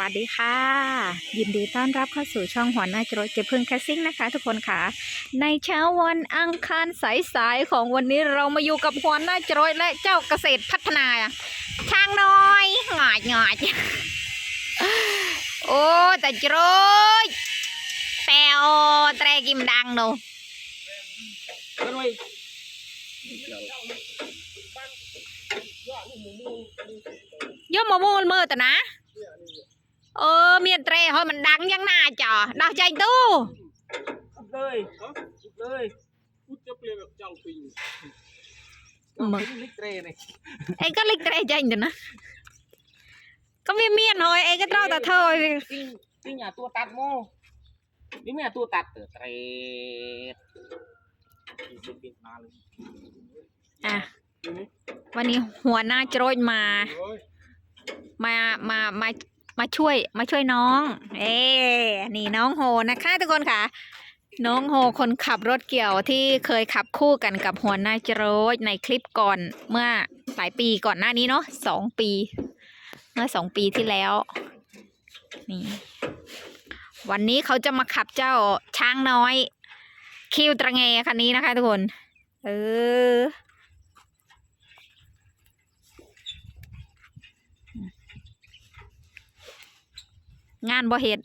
วัสดีค่ะ ยินดีต้อนรับเข้าสู่ช่องหัวหน้าจรดเจพึ่งแคสซิ่งนะคะ ทุกคนค่ะ ในเช้าวันอังคารสายๆของวันนี้เรามาอยู่กับหัวหน้าจรดและเจ้าเกษตรพัฒนาช่างน้อยหงอยหงอยโอ้แต่จรดแตวแตรกิมดังโน rồi ย่อมมามูลมือแต่นะ เออเมียนเตรเฮ้ยมันดังยังหน้าจอดอกใจตู้ cút ơi cút ơi cút cho play แบบเจ้าปิงมึงลิกเตรนี่เอ็งก็เลิกเตรใจอยู่นะก็มีเมียน้อยเอ็งก็เท่าแต่เธอจริงจริงอะตัวตัดโมนี่แม่ตัวตัดเตอเตรมีสิบปิดมาเลยอะวันนี้หัวหน้าโจรมา มา มา มา มาช่วยมาช่วยน้อง เอ๊นี่น้องโฮนะคะทุกคนค่ะ น้องโฮคนขับรถเกี่ยวที่เคยขับคู่กันกับหัวหน้าโจรในคลิปก่อนเมื่อหลายปีก่อนหน้านี้เนาะสองปี เมื่อสองปีที่แล้ว นี่ วันนี้เขาจะมาขับเจ้าช้างน้อย คิวตระเงคันนี้นะคะทุกคน เออ งานบ่เฮ็ด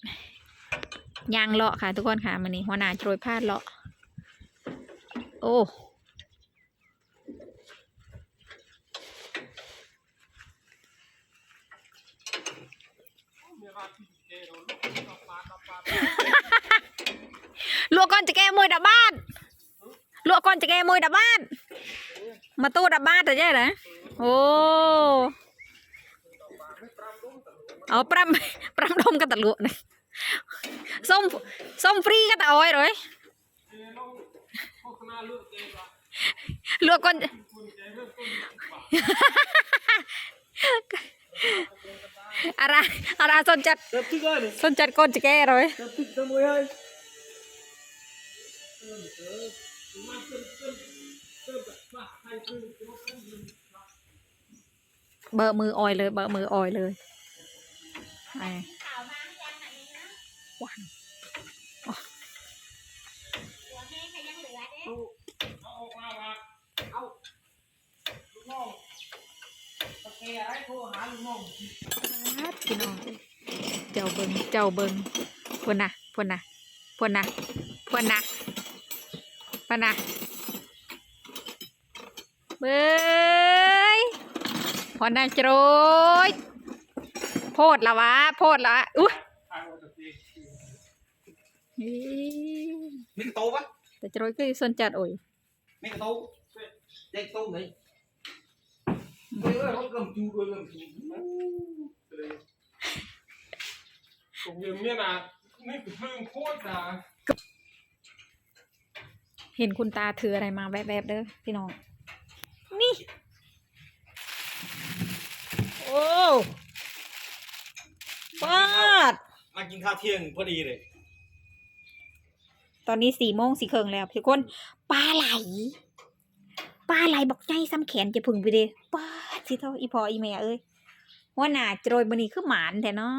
ยางเลาะค่ะทุกคนค่ะมันนี้หัวหน้าโรยพลาดเลาะ โอ้ลวกก่อนจะแก้มวยดับบ้านลวกก่อนจะแก้มวยดับบ้าน มาตู้ดับบ้านแต่ใช่เหรอโอ้ เอาปรำปรำดมกันตะลุนะส้มส้มฟรีกันตะอ้อยเลยลวกก่อนอะไรอะไรสนจัดเติบ ทึกเอ้ยสนจัดก่อนจะแก้เลยเติบทึกเติมวยเฮ้ยเบอร์มือออยเอร์มือออยเลยไอ้วันเอาออกมาว่าเอาลูกน้องตะเกียไอ้โทรหาลูกน้องพี่น้องเจ้าเบิงเจ้าเบิงพนนะพนนะพนนะพนนะพนนะเบ้ยพอนะโจรย โพดละวะ โพดละวะอุ้ยมีกระโตปะแต่โจรยก็สนจัดโอ้ยมีกระโตเด็กโตไหนเฮ้ยรถกำจูด้วยกำจูผมยังเนี่ยนะนี่คือเพิ่งโคตรนะเห็นคุณตาถืออะไรมาแวบๆเด้อพี่น้อง นี่ โอ้ ปาด มากินข้าวเที่ยงพอดีเลย ตอนนี้สี่โมงสี่เคิงแล้วทุกคนปลาไหลปลาไหลบอกใจซ้ำแขนจะพึ่งไปเด้ป้าดสิเท่าอีพออีแม่เอ้ยว่าหนาโจรยบันนี้คือหมานแต่เนา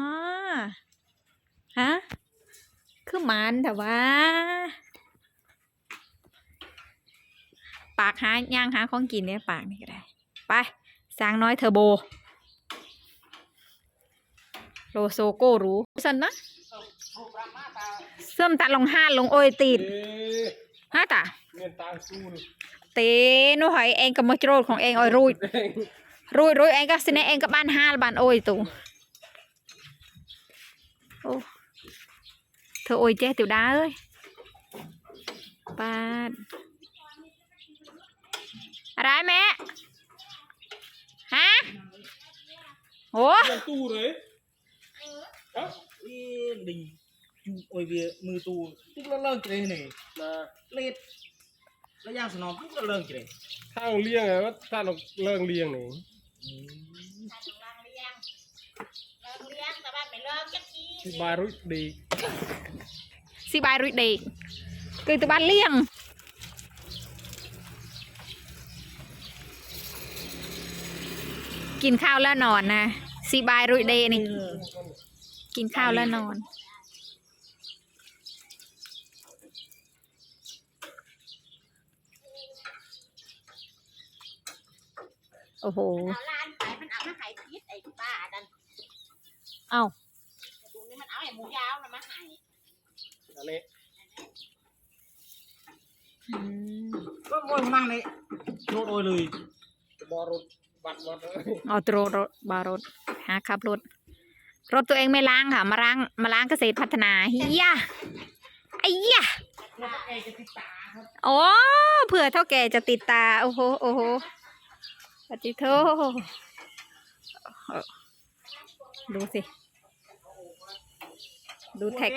ะฮะคือหมานแต่ว่า ปากหาย่างหาของกินเนี่ยปากนี่ก็ได้ ไปสร้างน้อยเทอร์โบ โลโซโก้รู้สันนะเสื่อมตัดลงห้าลงโอยตีน เอ๊ะ ฮะตา เมียนตางซูน เตนูหอยเองก็มาโจรของเองโอยรุยรุยรุยเองก็สิเนเองก็บ้านห้าบ้านโอยตูโอ้เธอโอยเจ๊ติวดาเอ้ยปาดอะไรแม่ฮะโอ้ เมียนตู้เลย เอ้าเอ้ยดิ่งจูโอ้ยเวียมือตูทุกเรื่องเกรนี่มาเล็ดแล้วย่างสนอมทุกเรื่องเกรข้างเลี้ยงไงว่าถ้าเราเลิกเลี้ยงนี่ที่บารุดีสิบายรุยเด็กคือตัวบ้านเลี้ยงกินข้าวแล้วนอนนะสิบายรุยเดย์นี่ กินข้าวแล้วนอน โอ้โห เอาล้านไปมันเอามาใหายพิษไอ้ป้าดันเอ้าดูนี่มันเอาไอ้หมูยาวน่ะมาใหายอันนี้อืมก็มวยมั่งเลยโนดโอยเลยบอรถบัตรบอรถเอาตรรถบารถหาขับรถ รถตัวเองไม่ล้างค่ะ มาล้างมาล้างเกษตรพัฒนาเฮียไอ้ยะรถเอจะโอ้เผื่อเท่าแก่จะติดตา โอ้โหโอ้โหปฏิโทดูสิ ดูแท็กเ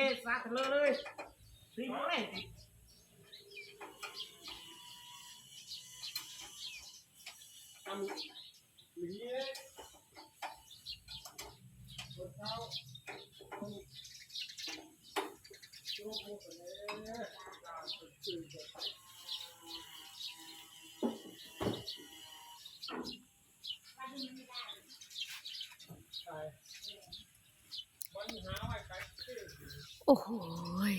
โอ้โหย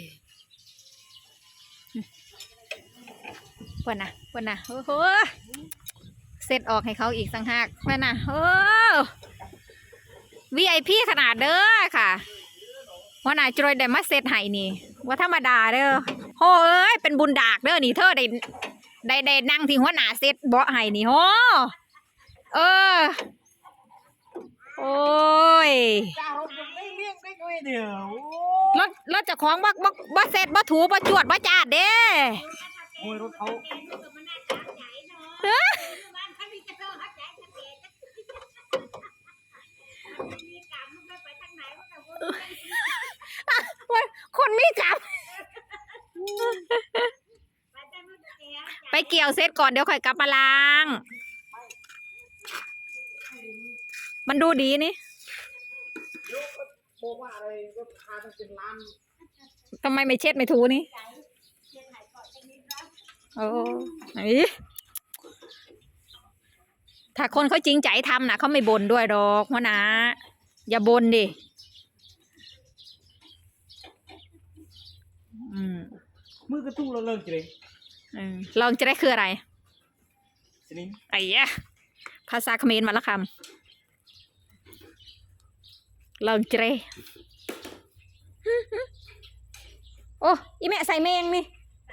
เพื่อนนะเพื่อนนะโอ้โหเสร็จออกให้เขาอีกสังหากเพื่อนนะโอ้ VIP ขนาดเด้อค่ะว่าน่าจรวยได้มาเซตให้นี่ว่าธรรมดาเด้อโหเอ้ยเป็นบุญดากเด้อนี่เธอได้ได้ได้นั่งที่หัวหน้าเซตเบาะให้นี่โหเออ โอ้ยจ้ารถยังไม่เลี้ยงได้ด้วยเดียวรถรถเจะของบ่บ่บ่เสร็จบ่ถูบ่จวดบ่จาดเด้โอ้ยรถเขา เอ้อ บ้านเขามีกระโดดหักใจชัดเจนมีกรรมมันไปทางไหนมันก็วน คน มีกรรมไปทางนู้นแก่ไปเกี่ยวเสร็จก่อนเดี๋ยวค่อยกลับมาล้าง มันดูดีนี่ยกบอกว่าอะไรรถคาต้องเป็นล้านทำไมไม่เช็ดไม่ถูนี่เชียงใหม่ก่อนจะมีร้านโอ้ไหนถ้าคนเขาจริงใจทำนะเขาไม่บ่นด้วยดอกวะนะ อย่าบ่นดิ อืม มือกระตุ้งเราเลิกเลยเออลองจะได้คืออะไรสนิมไอ้ยะภาษาเขมรมาละคำลองเจรโอ้อีแม่ใส่แมงนี่ใ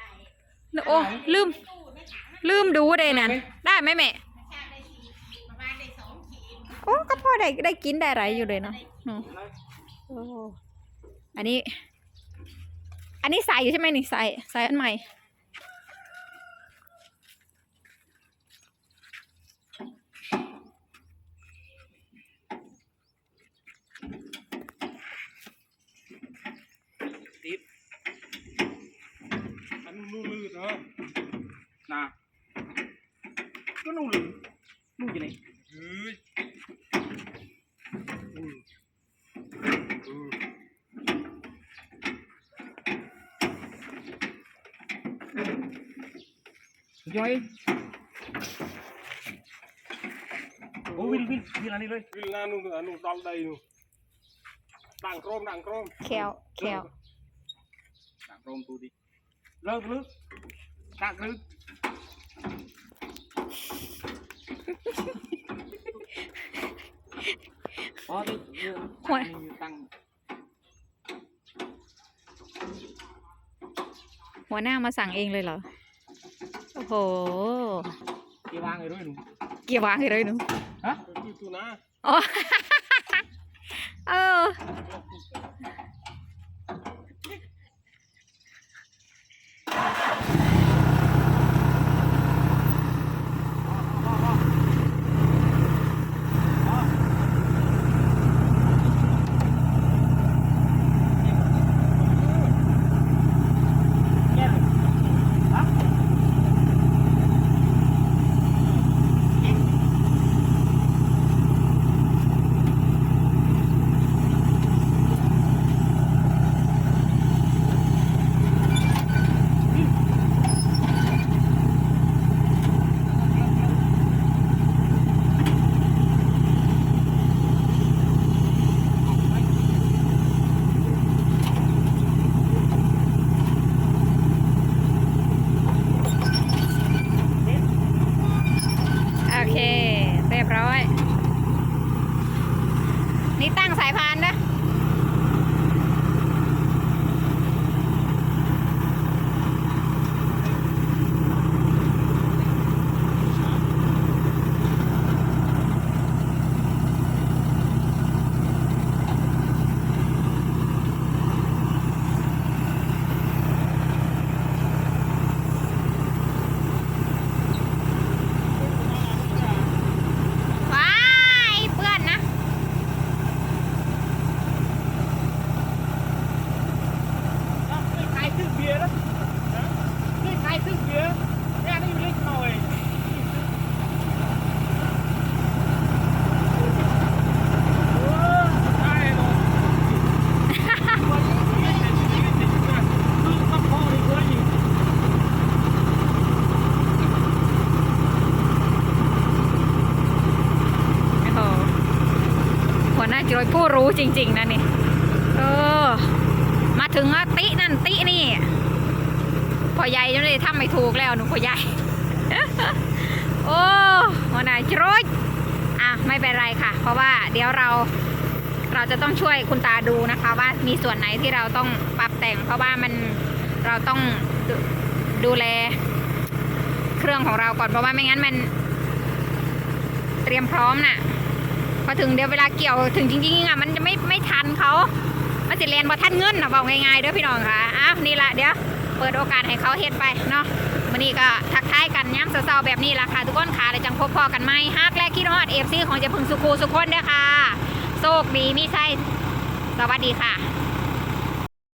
ส่โอ้ลืมตู้ในถังมันลืมดูเลยนั่นได้ไหมแม่ชาติได้สี่ประมาณได้สองขีดโอ้ก็พอได้ได้กินได้ไรอยู่เลยเนาะอืมโอ้อันนี้ อันนี้ใส่อยู่ใช่ไหมนี่ใส่ใส่อันใหม่ ติด อันนู้นลื่นเนาะ นะก็นู่นเลยนู่นอยู่ไหน เฮ้ยอืมอืม ย้อยโอ้วินวินวินอันนี้เลยวิลนานู่นอันนู้นดอลใดนู่นดังโครมดังโครมแคลแคลดักโรมตูดิเลิกลึกดักลึกอ๋อที่ตั้งหัวหน้ามาสั่งเองเลยเหรอ โอ้โหที่วางไอ้ด้วยหนูเกี่ยววางให้เลยหนูฮะอยู่ตัวนะ อ๋อ เออ นี่ตั้ง จริง ๆนะนี่เออมาถึงตินั่นตินี่พ่อใหญ่จนเลยทำไม่ถูกแล้วหนูพ่อใหญ่โอ้หัวหนจรดอะไม่เป็นไรค่ะ เพราะว่าเดี๋ยวเราเราจะต้องช่วยคุณตาดูนะคะ ว่ามีส่วนไหนที่เราต้องปรับแต่ง เพราะว่ามันเราต้องดูดูแล เครื่องของเราก่อนเพราะว่าไม่งั้นมัน เตรียมพร้อมน่ะ อถึงเดี๋ยวเวลาเกี่ยวถึงจริงๆอะมันจะไม่ไม่ทันเขามันสิเรียนบ่ทันเงินนะบอกง่ายๆเด้อพี่น้องค่ะอ้าวนี่ละเดี๋ยวเปิดโอกาสให้เขาเฮ็ดไปเนาะวันนี้ก็ทักทายกันย้ำเศร้าๆแบบนี้ละค่ะทุกคนค่ะเลยจังพบพอกันไหมฮักแรกคิดรอดเอฟซีของเจะพึงสุขูสุคนเด้อค่ะโชคดีมีไส้สวัสดีค่ะ